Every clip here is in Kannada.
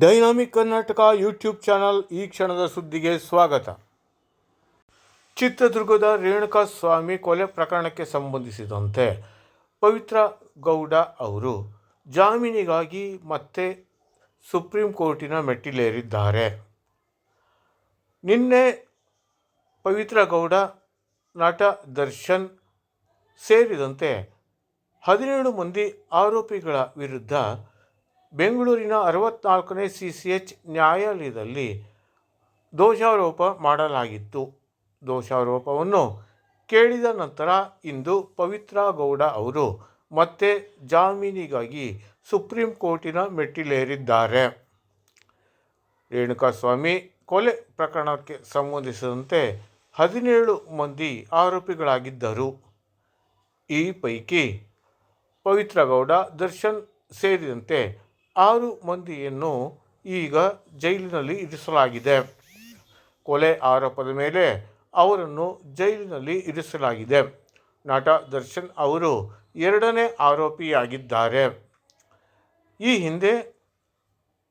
ಡೈನಾಮಿಕ್ ಕರ್ನಾಟಕ ಯೂಟ್ಯೂಬ್ ಚಾನಲ್ ಈ ಕ್ಷಣದ ಸುದ್ದಿಗೆ ಸ್ವಾಗತ. ಚಿತ್ರದುರ್ಗದ ರೇಣುಕಾ ಸ್ವಾಮಿ ಕೊಲೆ ಪ್ರಕರಣಕ್ಕೆ ಸಂಬಂಧಿಸಿದಂತೆ ಪವಿತ್ರ ಗೌಡ ಅವರು ಜಾಮೀನಿಗಾಗಿ ಮತ್ತೆ ಸುಪ್ರೀಂ ಕೋರ್ಟಿನ ಮೆಟ್ಟಿಲೇರಿದ್ದಾರೆ. ನಿನ್ನೆ ಪವಿತ್ರ ಗೌಡ, ನಟ ದರ್ಶನ್ ಸೇರಿದಂತೆ ಹದಿನೇಳು ಮಂದಿ ಆರೋಪಿಗಳ ವಿರುದ್ಧ ಬೆಂಗಳೂರಿನ ಅರವತ್ನಾಲ್ಕನೇ ಸಿ ಸಿ ಎಚ್ ನ್ಯಾಯಾಲಯದಲ್ಲಿ ದೋಷಾರೋಪ ಮಾಡಲಾಗಿತ್ತು. ದೋಷಾರೋಪವನ್ನು ಕೇಳಿದ ನಂತರ ಇಂದು ಪವಿತ್ರ ಗೌಡ ಅವರು ಮತ್ತೆ ಜಾಮೀನಿಗಾಗಿ ಸುಪ್ರೀಂ ಕೋರ್ಟಿನ ಮೆಟ್ಟಿಲೇರಿದ್ದಾರೆ. ರೇಣುಕಾಸ್ವಾಮಿ ಕೊಲೆ ಪ್ರಕರಣಕ್ಕೆ ಸಂಬಂಧಿಸಿದಂತೆ ಹದಿನೇಳು ಮಂದಿ ಆರೋಪಿಗಳಾಗಿದ್ದರು. ಈ ಪೈಕಿ ಪವಿತ್ರಗೌಡ ದರ್ಶನ್ ಸೇರಿದಂತೆ ಆರು ಮಂದಿಯನ್ನು ಈಗ ಜೈಲಿನಲ್ಲಿ ಇರಿಸಲಾಗಿದೆ. ಕೊಲೆ ಆರೋಪದ ಮೇಲೆ ಅವರನ್ನು ಜೈಲಿನಲ್ಲಿ ಇರಿಸಲಾಗಿದೆ. ನಟ ದರ್ಶನ್ ಅವರು ಎರಡನೇ ಆರೋಪಿಯಾಗಿದ್ದಾರೆ. ಈ ಹಿಂದೆ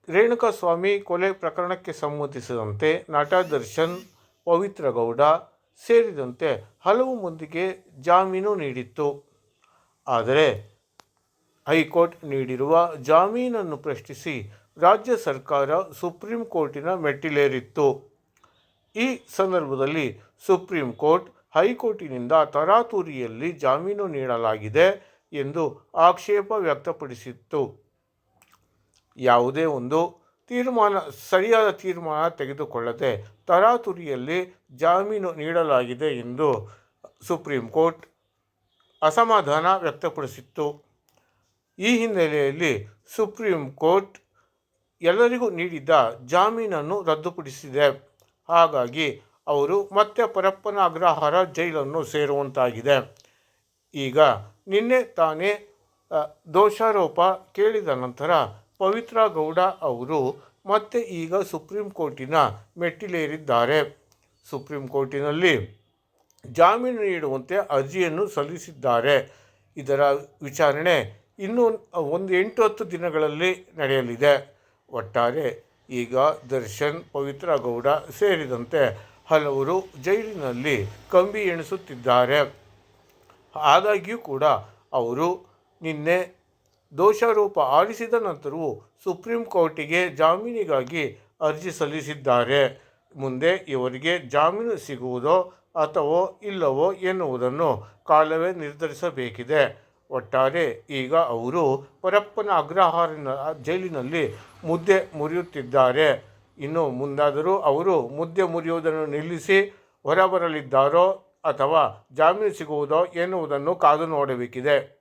ರೇಣುಕಾಸ್ವಾಮಿ ಕೊಲೆ ಪ್ರಕರಣಕ್ಕೆ ಸಂಬಂಧಿಸಿದಂತೆ ನಟ ದರ್ಶನ್ ಪವಿತ್ರ ಗೌಡ ಸೇರಿದಂತೆ ಹಲವು ಮಂದಿಗೆ ಜಾಮೀನು ನೀಡಿತ್ತು. ಆದರೆ ಹೈಕೋರ್ಟ್ ನೀಡಿರುವ ಜಾಮೀನನ್ನು ಪ್ರಶ್ನಿಸಿ ರಾಜ್ಯ ಸರ್ಕಾರ ಸುಪ್ರೀಂ ಕೋರ್ಟಿನ ಮೆಟ್ಟಿಲೇರಿತ್ತು. ಈ ಸಂದರ್ಭದಲ್ಲಿ ಸುಪ್ರೀಂ ಕೋರ್ಟ್ ಹೈಕೋರ್ಟಿನಿಂದ ತರಾತುರಿಯಲ್ಲಿ ಜಾಮೀನು ನೀಡಲಾಗಿದೆ ಎಂದು ಆಕ್ಷೇಪ ವ್ಯಕ್ತಪಡಿಸಿತ್ತು. ಯಾವುದೇ ಒಂದು ತೀರ್ಮಾನ, ಸರಿಯಾದ ತೀರ್ಮಾನ ತೆಗೆದುಕೊಳ್ಳದೆ ತರಾತುರಿಯಲ್ಲಿ ಜಾಮೀನು ನೀಡಲಾಗಿದೆ ಎಂದು ಸುಪ್ರೀಂ ಕೋರ್ಟ್ ಅಸಮಾಧಾನ ವ್ಯಕ್ತಪಡಿಸಿತ್ತು. ಈ ಹಿನ್ನೆಲೆಯಲ್ಲಿ ಸುಪ್ರೀಂ ಕೋರ್ಟ್ ಎಲ್ಲರಿಗೂ ನೀಡಿದ್ದ ಜಾಮೀನನ್ನು ರದ್ದುಪಡಿಸಿದೆ. ಹಾಗಾಗಿ ಅವರು ಮತ್ತೆ ಪರಪ್ಪನ ಅಗ್ರಹಾರ ಜೈಲನ್ನು ಸೇರುವಂತಾಗಿದೆ. ಈಗ ನಿನ್ನೆ ತಾನೇ ದೋಷಾರೋಪ ಕೇಳಿದ ನಂತರ ಪವಿತ್ರ ಗೌಡ ಅವರು ಮತ್ತೆ ಈಗ ಸುಪ್ರೀಂ ಕೋರ್ಟಿನ ಮೆಟ್ಟಿಲೇರಿದ್ದಾರೆ. ಸುಪ್ರೀಂ ಕೋರ್ಟಿನಲ್ಲಿ ಜಾಮೀನು ನೀಡುವಂತೆ ಅರ್ಜಿಯನ್ನು ಸಲ್ಲಿಸಿದ್ದಾರೆ. ಇದರ ವಿಚಾರಣೆ ಇನ್ನೂ ಒಂದು ಎಂಟು ಹತ್ತು ದಿನಗಳಲ್ಲಿ ನಡೆಯಲಿದೆ. ಒಟ್ಟಾರೆ ಈಗ ದರ್ಶನ್, ಪವಿತ್ರ ಗೌಡ ಸೇರಿದಂತೆ ಹಲವರು ಜೈಲಿನಲ್ಲಿ ಕಂಬಿ ಎಣಿಸುತ್ತಿದ್ದಾರೆ. ಆದಾಗ್ಯೂ ಕೂಡ ಅವರು ನಿನ್ನೆ ದೋಷಾರೋಪ ಆಲಿಸಿದ ನಂತರವೂ ಸುಪ್ರೀಂ ಕೋರ್ಟಿಗೆ ಜಾಮೀನಿಗಾಗಿ ಅರ್ಜಿ ಸಲ್ಲಿಸಿದ್ದಾರೆ. ಮುಂದೆ ಇವರಿಗೆ ಜಾಮೀನು ಸಿಗುವುದೋ ಅಥವಾ ಇಲ್ಲವೋ ಎನ್ನುವುದನ್ನು ಕಾಲವೇ ನಿರ್ಧರಿಸಬೇಕಿದೆ. ಒಟ್ಟಾರೆ ಈಗ ಅವರು ಪರಪ್ಪನ ಅಗ್ರಹಾರನ, ಜೈಲಿನಲ್ಲಿ ಮುದ್ದೆ ಮುರಿಯುತ್ತಿದ್ದಾರೆ. ಇನ್ನು ಮುಂದಾದರೂ ಅವರು ಮುದ್ದೆ ಮುರಿಯುವುದನ್ನು ನಿಲ್ಲಿಸಿ ಹೊರಬರಲಿದ್ದಾರೋ ಅಥವಾ ಜಾಮೀನು ಸಿಗುವುದೋ ಎನ್ನುವುದನ್ನು ಕಾದು ನೋಡಬೇಕಿದೆ.